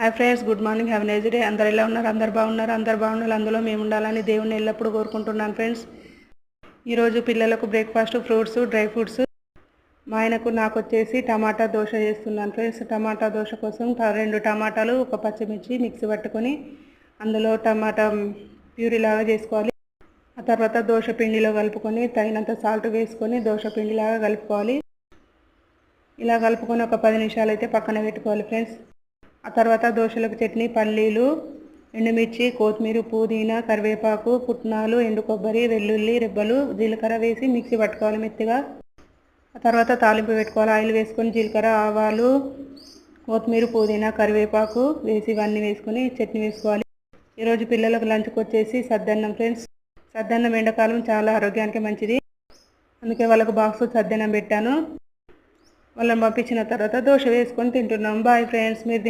Hi friends good morning have nice day అందరు ఎలా ఉన్నారు? అందరు బాగున్నారు? అందరు బాగున్నారు అందులో మేము ఉండాలని దేవుణ్ణి ఎల్లప్పుడూ కోరుకుంటున్నాను ఫ్రెండ్స్ ఈరోజు పిల్లలకు బ్రేక్ఫాస్ట్ ఫ్రూట్స్ డ్రై ఫ్రూట్స్ మా ఆయనకు నాకు వచ్చేసి టమాటా దోశ చేస్తున్నాను ఫ్రెండ్స్ టమాటా దోశ కోసం రెండు టమాటాలు ఒక పచ్చిమిర్చి మిక్సీ పట్టుకొని అందులో టమాటా ప్యూరీలాగా చేసుకోవాలి. ఆ తర్వాత దోశ పిండిలో కలుపుకొని తగినంత సాల్ట్ వేసుకొని దోశ పిండిలాగా కలుపుకోవాలి. ఇలా కలుపుకొని ఒక పది నిమిషాలు అయితే పక్కన పెట్టుకోవాలి ఫ్రెండ్స్ ఆ తర్వాత దోశలకు చట్నీ పల్లీలు ఎండుమిర్చి కొత్తిమీర పుదీనా కరివేపాకు పుట్నాలు ఎండు కొబ్బరి వెల్లుల్లి రెబ్బలు జీలకర్ర వేసి మిక్సీ పట్టుకోవాలి మెత్తగా. ఆ తర్వాత తాలింపు పెట్టుకోవాలి. ఆయిల్ వేసుకొని జీలకర్ర ఆవాలు కొత్తిమీర పుదీనా కరివేపాకు వేసి ఇవన్నీ వేసుకొని చట్నీ వేసుకోవాలి. ఈరోజు పిల్లలకు లంచ్కి వచ్చేసి సద్దన్నం ఫ్రెండ్స్. సద్దన్నం ఎండాకాలం చాలా ఆరోగ్యానికి మంచిది. అందుకే వాళ్ళకు బాక్స్ సద్దన్నం పెట్టాను. వాళ్ళని పంపించిన తర్వాత దోశ వేసుకొని తింటున్నాం. బాయ్ ఫ్రెండ్స్ మీరు